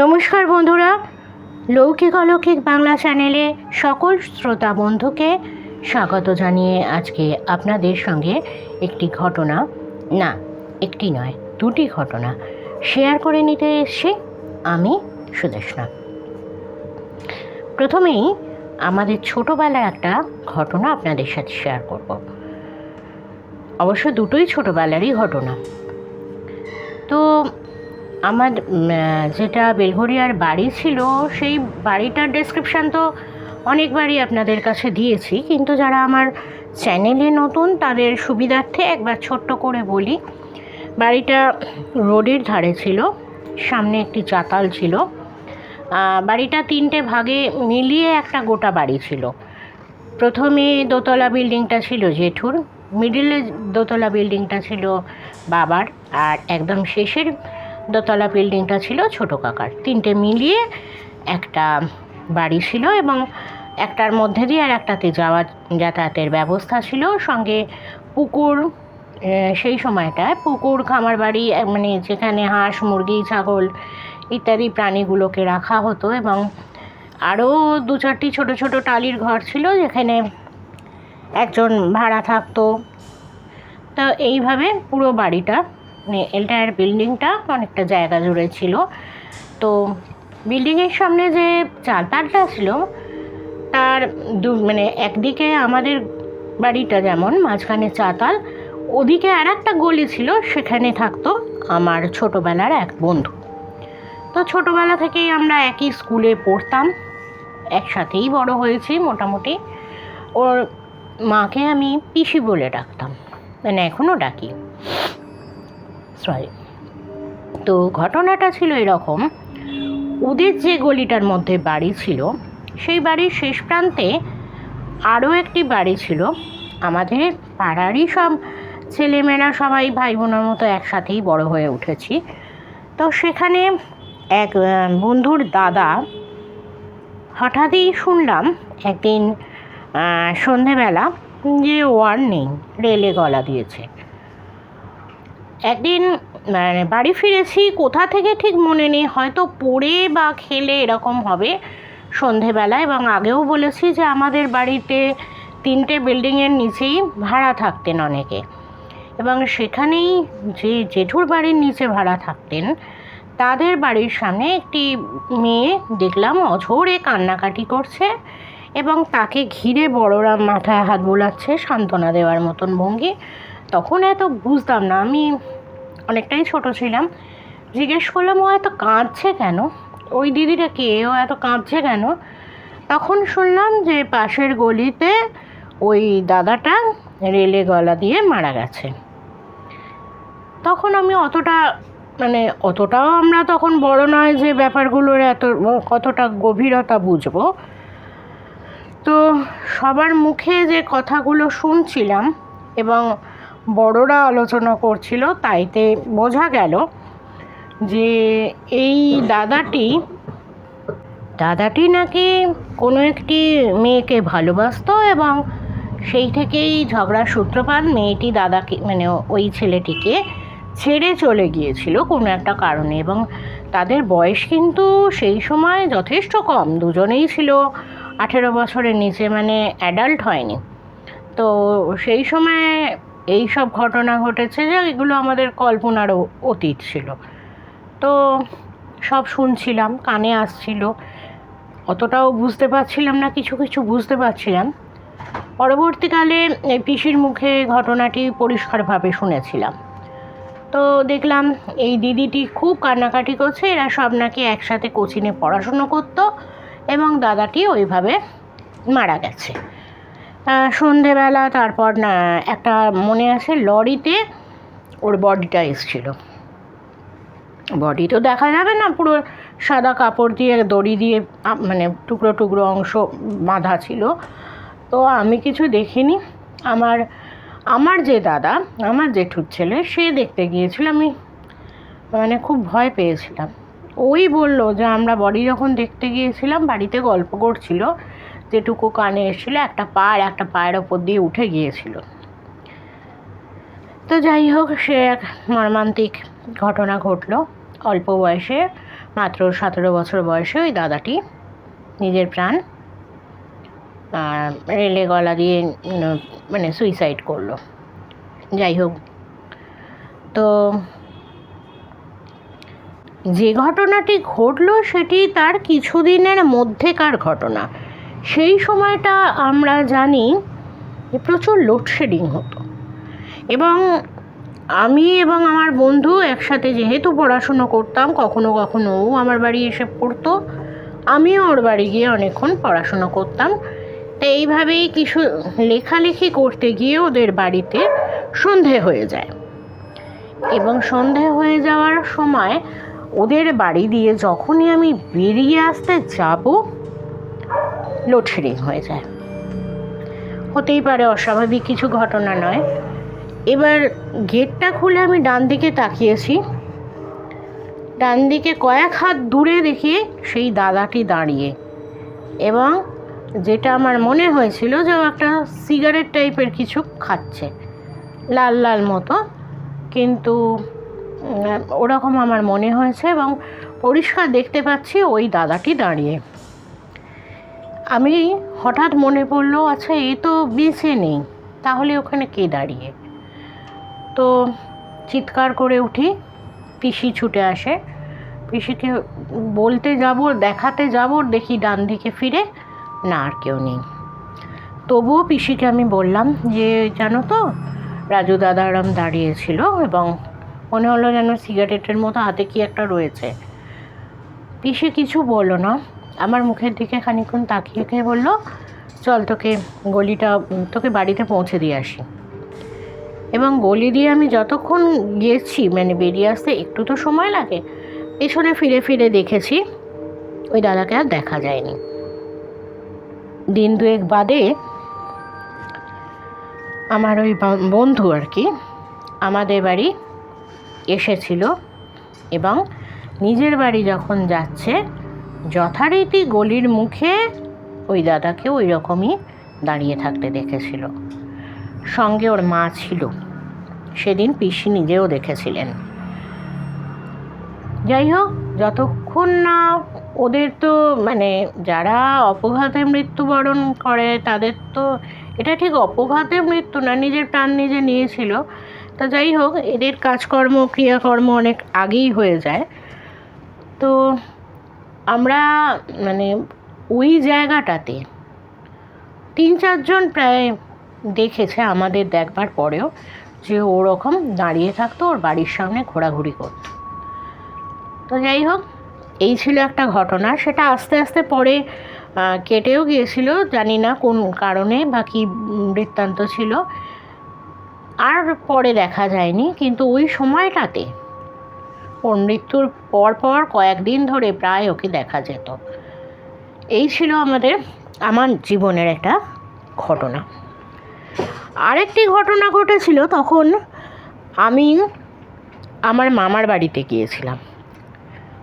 নমস্কার বন্ধুরা। লৌকিক অলৌকিক বাংলা চ্যানেলে সকল শ্রোতা বন্ধুকে স্বাগত জানিয়ে আজকে আপনাদের সঙ্গে একটি ঘটনা, না, একটি নয়, দুটি ঘটনা শেয়ার করে নিতে এসছি আমি সুদেশনা প্রথমেই আমাদের ছোটোবেলার একটা ঘটনা আপনাদের সাথে শেয়ার করব। অবশ্য দুটোই ছোটোবেলারই ঘটনা। আমার যেটা বেলঘরিয়ার বাড়ি ছিল, সেই বাড়িটার ডেসক্রিপশান তো অনেকবারই আপনাদের কাছে দিয়েছি। কিন্তু যারা আমার চ্যানেলে নতুন, তাদের সুবিধার্থে একবার ছোট্ট করে বলি। বাড়িটা রোডের ধারে ছিল, সামনে একটি চাতাল ছিল। বাড়িটা তিনটে ভাগে মিলিয়ে একটা গোটা বাড়ি ছিল। প্রথমে দোতলা বিল্ডিংটা ছিল জেঠুর মিডিলে দোতলা বিল্ডিংটা ছিল বাবার, আর একদম শেষের দোতলা বিল্ডিংটা ছিল ছোটো কাকার। তিনটে মিলিয়ে একটা বাড়ি ছিল এবং একটার মধ্যে দিয়ে আর একটাতে যাওয়া, যাতায়াতের ব্যবস্থা ছিল। সঙ্গে পুকুর সেই সময়টায় পুকুর, খামার বাড়ি মানে যেখানে হাঁস, মুরগি, ছাগল ইত্যাদি প্রাণীগুলোকে রাখা হতো এবং আরও দু চারটি ছোট ছোট টালির ঘর ছিল যেখানে একজন ভাড়া থাকতো। তো এইভাবে পুরো বাড়িটা এন্টায়ার বিল্ডিংটা অনেকটা জায়গা জুড়ে ছিল। তো বিল্ডিংয়ের সামনে যে চাতালটা ছিল, তার দু মানে একদিকে আমাদের বাড়িটা যেমন, মাঝখানে চাতাল, ওদিকে আর একটা গলি ছিল, সেখানে থাকতো আমার ছোটোবেলার এক বন্ধু। তো ছোটোবেলা থেকেই আমরা একই স্কুলে পড়তাম, একসাথেই বড় হয়েছি মোটামুটি। ওর মাকে আমি পিসি বলে ডাকতাম মানে এখনও ডাকি। সরি তো ঘটনাটা ছিল এরকম, ওদের যে গলিটার মধ্যে বাড়ি ছিল, সেই বাড়ির শেষ প্রান্তে আরও একটি বাড়ি ছিল। আমাদের পাড়ারই সব ছেলেমেয়েরা সবাই ভাই বোনের মতো একসাথেই বড় হয়ে উঠেছি। তো সেখানে এক বন্ধুর দাদা হঠাৎই শুনলাম একদিন সন্ধেবেলা যে ওয়ার নেই রেলে গলা দিয়েছে। একদিন মানে বাড়ি ফিরেছি, কোথা থেকে ঠিক মনে নেই, হয়তো পড়ে বা খেলে এরকম হবে সন্ধেবেলা এবং আগেও বলেছি যে আমাদের বাড়িতে তিনটে বিল্ডিংয়ের নিচেই ভাড়া থাকতেন অনেকে এবং সেখানেই যে জেঠুর বাড়ির নিচে ভাড়া থাকতেন, তাদের বাড়ির সামনে একটি মেয়ে দেখলাম অঝোরে কান্নাকাটি করছে এবং তাকে ঘিরে বড়রা মাথায় হাত বোলাচ্ছে, সান্ত্বনা দেওয়ার মতন ভঙ্গি। তখন এত বুঝতাম না, আমি অনেকটাই ছোট ছিলাম। জিজ্ঞেস করলাম, ও এত কাঁদছে কেন? ওই দিদিটা কে? ও এত কাঁদছে কেন? তখন শুনলাম যে পাশের গলিতে ওই দাদাটা রেলে গলা দিয়ে মারা গেছে। তখন আমি অতটা মানে অতটাও আমরা তখন বড় নয় যে ব্যাপারগুলোর এত, কতটা গভীরতা বুঝব। তো সবার মুখে যে কথাগুলো শুনছিলাম এবং বড়রা আলোচনা করছিল, তাইতে বোঝা গেল যে এই দাদাটি দাদাটি নাকি কোনো একটি মেয়েকে ভালোবাসতো এবং সেই থেকেই ঝগড়ার সূত্রপাত মেয়েটি দাদাকে মানে ওই ছেলেটিকে ছেড়ে চলে গিয়েছিল কোনো একটা কারণে এবং তাদের বয়স কিন্তু সেই সময় যথেষ্ট কম, দুজনেই ছিল আঠেরো বছরের নিচে মানে অ্যাডাল্ট হয়নি। তো সেই সময় এই সব ঘটনা ঘটেছে যে এগুলো আমাদের কল্পনারও অতীত ছিল। তো সব শুনছিলাম, কানে আসছিল। অতটাও বুঝতে পারছিলাম না, কিছু কিছু বুঝতে পারছিলাম। পরবর্তীকালে পিসির মুখে ঘটনাটি পরিষ্কারভাবে শুনেছিলাম। তো দেখলাম এই দিদিটি খুব কান্নাকাটি করছে, এরা সব নাকি একসাথে কোচিনে পড়াশুনো করতো এবং দাদাটি ওইভাবে মারা গেছে। সন্ধেবেলা, তারপর, না, একটা মনে আছে, লরিতে ওর বডিটা এসছিল। বডি তো দেখা যাবে না, পুরো সাদা কাপড় দিয়ে, দড়ি দিয়ে মানে টুকরো টুকরো অংশ বাঁধা ছিল। তো আমি কিছু দেখিনি। আমার আমার যে দাদা, আমার জেঠুর ছেলে, সে দেখতে গিয়েছিল, আমি মানে খুব ভয় পেয়েছিলাম। ওই বলল যে, আমরা বডি যখন দেখতে গিয়েছিলাম, বাড়িতে গল্প করছিল যেটুকু কানে এসেছিল, একটা পা আর একটা পায়ের ওপর দিয়ে উঠে গিয়েছিল। তো যাই হোক, সে এক মর্মান্তিক ঘটনা ঘটলো। অল্প বয়সে, মাত্র সতেরো বছর বয়সে ওই দাদাটি নিজের প্রাণ রেলে গলা দিয়ে মানে সুইসাইড করল। যাই হোক, তো যে ঘটনাটি ঘটলো, সেটি তার কিছুদিনের মধ্যেকার ঘটনা। সেই সময়টা আমরা জানি যে প্রচুর লোডশেডিং হতো। এবং আমি এবং আমার বন্ধু একসাথে যেহেতু পড়াশুনো করতাম, কখনো কখনো ও আমার বাড়ি এসে পড়তো, আমিও ওর বাড়ি গিয়ে অনেকক্ষণ পড়াশুনো করতাম। তো এইভাবেই কিছু লেখালেখি করতে গিয়ে ওদের বাড়িতে সন্ধে হয়ে যায়। এবং সন্ধে হয়ে যাওয়ার সময় ওদের বাড়ি দিয়ে যখনই আমি বেরিয়ে আসতে যাব লোডশেডিং হয়ে যায়। হতেই পারে অস্বাভাবিক কিছু ঘটনা নয়। এবার গেটটা খুলে আমি ডান দিকে তাকিয়েছি। ডান দিকে কয়েক হাত দূরে দেখি সেই দাদাটি দাঁড়িয়ে এবং যেটা আমার মনে হয়েছিল যে একটা সিগারেট টাইপের কিছু খাচ্ছে, লাল লাল মতো। কিন্তু ওরকম আমার মনে হয়েছে এবং পরিষ্কার দেখতে পাচ্ছি ওই দাদাটি দাঁড়িয়ে। আমি হঠাৎ মনে পড়ল আচ্ছা এ তো বেঁচে নেই, তাহলে ওখানে কে দাঁড়িয়ে? তো চিৎকার করে উঠি, পিসি ছুটে আসে। পিসিকে বলতে যাব, দেখাতে যাব, দেখি ডান দিকে ফিরে, না, আর কেউ নেই। তবুও পিসিকে আমি বললাম যে, জানো তো, রাজু দাদারাম দাঁড়িয়েছিল এবং মনে হলো যেন সিগারেটের মতো হাতে কি একটা রয়েছে। পিসি কিছু বলল না আমার মুখের দিকে খানিক্ষণ তাকিয়ে খেয়ে বলল, চল তোকে গলিটা, তোকে বাড়িতে পৌঁছে দিয়ে আসি। এবং গলি দিয়ে আমি যতক্ষণ গিয়েছি মানে বেরিয়ে আসতে একটু তো সময় লাগে, পেছনে ফিরে ফিরে দেখেছি ওই দাদাকে আর দেখা যায়নি। দিন দুয়েক বাদে আমার ওই বন্ধু আর কি, আমাদের বাড়ি এসেছিল এবং নিজের বাড়ি যখন যাচ্ছে যথারীতি গলির মুখে ওই দাদাকে ওই রকমই দাঁড়িয়ে থাকতে দেখেছিল। সঙ্গে ওর মা ছিল। সেদিন পিসি নিজেও দেখেছিলেন। যাই হোক, যতক্ষণ না ওদের তো মানে যারা অপঘাতে মৃত্যুবরণ করে, তাদের তো এটা ঠিক অপঘাতে মৃত্যু না, নিজের প্রাণ নিজে নিয়েছিল। তা যাই হোক, এদের কাজকর্ম, ক্রিয়াকর্ম অনেক আগেই হয়ে যায়। তো আমরা মানে ওই জায়গাটাতে তিন চারজন প্রায় দেখেছে আমাদের দেখবার পরেও যে ওরকম দাঁড়িয়ে থাকতো, ওর বাড়ির সামনে ঘোরাঘুরি করতো। তো যাই হোক, এই ছিল একটা ঘটনা। সেটা আস্তে আস্তে পরে কেটেও গিয়েছিল, জানি না কোন কারণে বা কী বৃত্তান্ত ছিল। আর পরে দেখা যায়নি, কিন্তু ওই সময়টাতে ওর মৃত্যুর পর পর কয়েকদিন ধরে প্রায় ওকে দেখা যেত। এই ছিল আমাদের, আমার জীবনের একটা ঘটনা। আরেকটি ঘটনা ঘটেছিল তখন আমি আমার মামার বাড়িতে গিয়েছিলাম।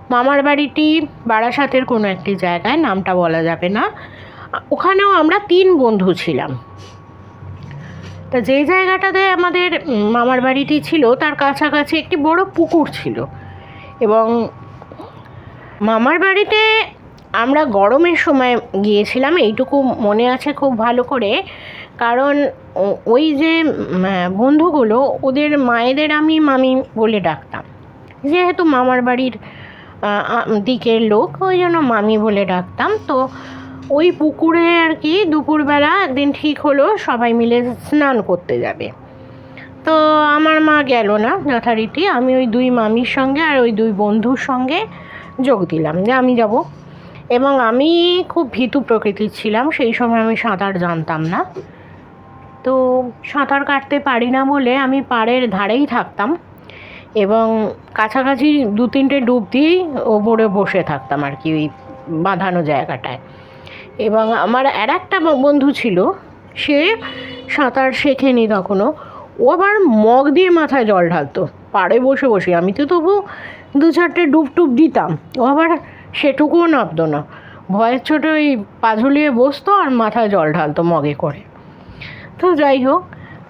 মামার বাড়িটি বারাসাতের কোনো একটি জায়গায়, নামটা বলা যাবে না। ওখানেও আমরা তিন বন্ধু ছিলাম। তা যেই জায়গাটাতে আমাদের মামার বাড়িটি ছিল, তার কাছাকাছি একটি বড় পুকুর ছিল। এবং মামার বাড়িতে আমরা গরমের সময় গিয়েছিলাম, এইটুকু মনে আছে খুব ভালো করে। কারণ ওই যে বন্ধুগুলো, ওদের মায়েদের আমি মামি বলে ডাকতাম। যেহেতু মামার বাড়ির দিকের লোক, ওই জন্য মামি বলে ডাকতাম। তো ওই পুকুরে আর কি দুপুরবেলা একদিন ঠিক হলো, সবাই মিলে স্নান করতে যাবে। তো আমার মা গেল না যথারীতি আমি ওই দুই মামির সঙ্গে আর ওই দুই বন্ধুর সঙ্গে যোগ দিলাম যে আমি যাব। এবং আমি খুব ভীতু প্রকৃতির ছিলাম, সেই সময় আমি সাঁতার জানতাম না। তো সাঁতার কাটতে পারি না বলে আমি পাড়ের ধারেই থাকতাম এবং কাছাকাছি দু তিনটে ডুব দিয়েই ওপরে বসে থাকতাম আর কি ওই বাঁধানো জায়গাটায়। এবং আমার আর একটা বন্ধু ছিল, সে সাঁতার শেখেনি তখনও। ও আবার মগ দিয়ে মাথায় জল ঢালতো। পাড়ে বসে বসে। আমি তো তবু দু চারটে ডুব টুব দিতাম। ও আবার সেটুকুও নামতো না। ভয়ের ছোটো ওই পা ঝুলিয়ে বসতো আর মাথায় জল ঢালতো মগে করে। তো যাই হোক,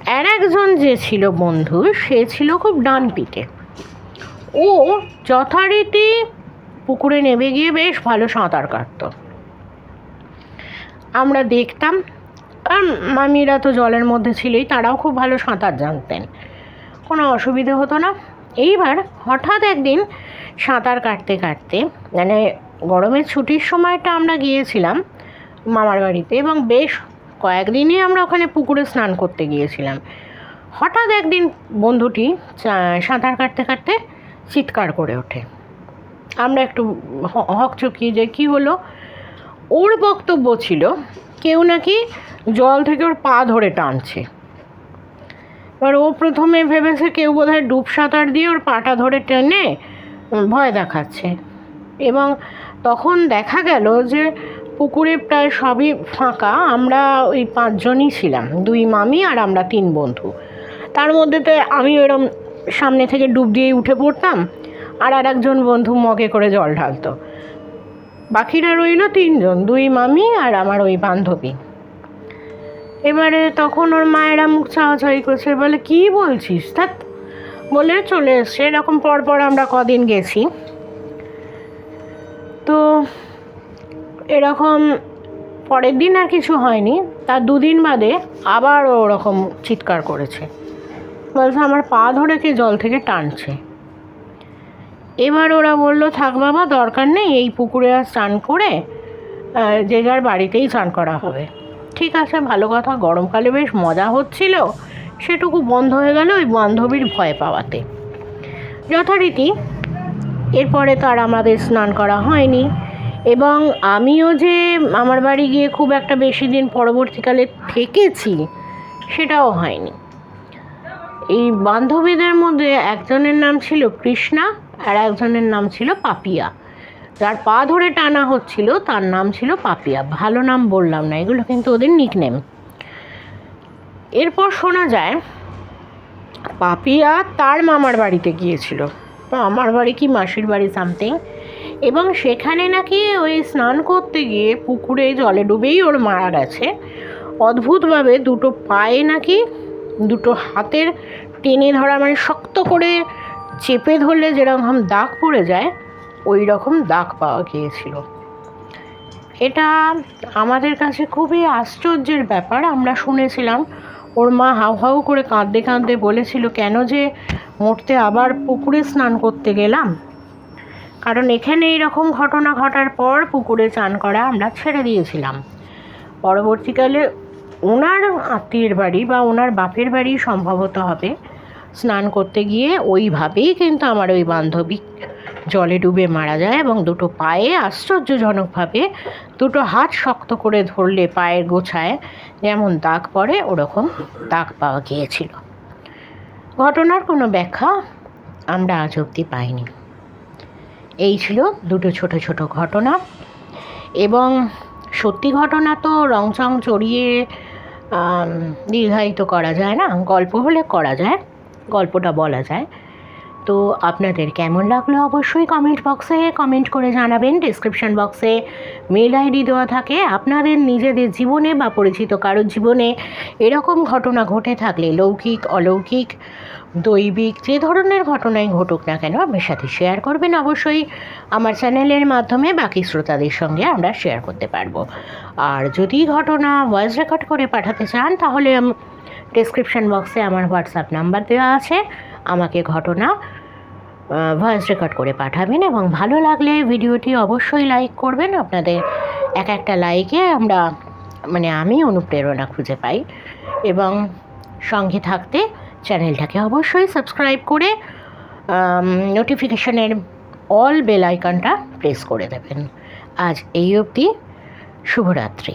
আর একজন যে ছিল বন্ধু, সে ছিল খুব ডান পিঠে। ও যথারীতি পুকুরে নেমে গিয়ে বেশ ভালো সাঁতার কাটতো। আমরা দেখতাম আর মামিরা তো জলের মধ্যে ছিলই, তারাও খুব ভালো সাঁতার জানতেন। কোনো অসুবিধে হতো না। এইবার হঠাৎ একদিন সাঁতার কাটতে কাটতে মানে গরমের ছুটির সময়টা আমরা গিয়েছিলাম মামার বাড়িতে এবং বেশ কয়েকদিনই আমরা ওখানে পুকুরে স্নান করতে গিয়েছিলাম। হঠাৎ একদিন বন্ধুটি সাঁতার কাটতে কাটতে চিৎকার করে ওঠে। আমরা একটু হকচকিয়ে যে কী হলো ওর বক্তব্য ছিল, কেউ নাকি জল থেকে ওর পা ধরে টানছে। এবার ও প্রথমে ভেবেছে কেউ বোধহয় ডুব সাঁতার দিয়ে ওর পাটা ধরে টেনে ভয় দেখাচ্ছে। এবং তখন দেখা গেল যে পুকুরে প্রায় সবই ফাঁকা, আমরা ওই পাঁচজনই ছিলাম, দুই মামি আর আমরা তিন বন্ধু। তার মধ্যে তো আমি ওরম সামনে থেকে ডুব দিয়েই উঠে পড়তাম, আর আর একজন বন্ধু মগে করে জল ঢালতো। বাকিরা রইল তিনজন, দুই মামি আর আমার ওই বান্ধবী। এবারে তখন ওর মায়েরা মুখ চাওয়াচাই করছে, বলে, কি বলছিস? তা বলে চলে এসছে। এরকম পরপর আমরা কদিন গেছি। তো এরকম পরের দিন আর কিছু হয়নি। তার দুদিন বাদে আবার ওরকম চিৎকার করেছে। বলছে, আমার পা ধরে কে জল থেকে টানছে? এবার ওরা বলল, থাক বাবা, দরকার নেই, এই পুকুরে আর স্নান করে যে যার বাড়িতেই স্নান করা হবে। ঠিক আছে, ভালো কথা, গরমকালে বেশ মজা হচ্ছিল, সেটুকু বন্ধ হয়ে গেল ওই বান্ধবীর ভয় পাওয়াতে। যথারীতি, এরপরে তো আর আমাদের স্নান করা হয়নি, এবং আমিও যে আমার বাড়ি গিয়ে খুব একটা বেশি দিন পরবর্তীকালে থেকেছি, সেটাও হয়নি। এই বান্ধবীদের মধ্যে একজনের নাম ছিল কৃষ্ণা আর একজনের নাম ছিল পাপিয়া। যার পা ধরে টানা হচ্ছিল, তার নাম ছিল পাপিয়া। ভালো নাম বললাম না, এগুলো কিন্তু ওদের নিকনেম এরপর শোনা যায়, পাপিয়া তার মামার বাড়িতে গিয়েছিল। আমার বাড়ি কি মাসির বাড়ি সামথিং এবং সেখানে নাকি ওই স্নান করতে গিয়ে পুকুরে জলে ডুবেই ওর মারা গেছে। অদ্ভুতভাবে দুটো পায়ে নাকি দুটো হাতের টেনে ধরা মানে শক্ত করে চেপে ধরলে যেরকম দাগ পড়ে যায় ওই রকম দাগ পাওয়া গিয়েছিল। এটা আমাদের কাছে খুবই আশ্চর্যের ব্যাপার। আমরা শুনেছিলাম, ওর মা হাউ হাউ করে কাঁদতে কাঁদতে বলেছিল, কেন যে মরতে আবার পুকুরে স্নান করতে গেলাম? কারণ এখানে এইরকম ঘটনা ঘটার পর পুকুরে চান করা আমরা ছেড়ে দিয়েছিলাম। পরবর্তীকালে ওনার আত্মীয়ের বাড়ি বা ওনার বাপের বাড়ি সম্ভবত হবে। স্নান করতে গিয়ে ওইভাবেই কিন্তু আমার ওই বান্ধবী জলে ডুবে মারা যায় এবং দুটো পায়ে আশ্চর্যজনকভাবে দুটো হাত শক্ত করে ধরলে পায়ের গোছায়, যেমন দাগ পড়ে ওরকম দাগ পাওয়া গিয়েছিল। ঘটনার কোনো ব্যাখ্যা আমরা আজ অবধি পাইনি। এই ছিল দুটো ছোট ছোট ঘটনা এবং সত্যি ঘটনা তো রংচং চড়িয়ে দীর্ঘায়িত করা যায় না, গল্প হলে করা যায়। গল্পটা বলা যায়। তো আপনাদের কেমন লাগল অবশ্যই কমেন্ট বক্সে কমেন্ট করে জানাবেন। ডিসক্রিপশন বক্সে মেল আইডি দেওয়া থাকে। আপনাদের নিজেদের জীবনে বা পরিচিত কারোর জীবনে এরকম ঘটনা ঘটে থাকলে লৌকিক, অলৌকিক, দৈবিক যে ধরনের ঘটনাই ঘটুক না কেন আমার সাথে শেয়ার করবেন অবশ্যই। আমার চ্যানেলের মাধ্যমে বাকি শ্রোতাদের সঙ্গে আমরা শেয়ার করতে পারব। আর যদি ঘটনা ভয়েস রেকর্ড করে পাঠাতে চান তাহলে ডিসক্রিপশন বক্সে আমার হোয়াটসঅ্যাপ নাম্বার দেওয়া আছে। আমাকে ঘটনা ভয়েস রেকর্ড করে পাঠাবেন এবং ভালো লাগলে ভিডিওটি অবশ্যই লাইক করবেন। আপনাদের এক একটা লাইকে আমরা মানে আমি অনুপ্রেরণা খুঁজে পাই এবং সঙ্গে থাকতে চ্যানেলটাকে অবশ্যই সাবস্ক্রাইব করে নোটিফিকেশনের অল বেল আইকনটা প্রেস করে দেবেন। আজ এই অবধি, শুভরাত্রি।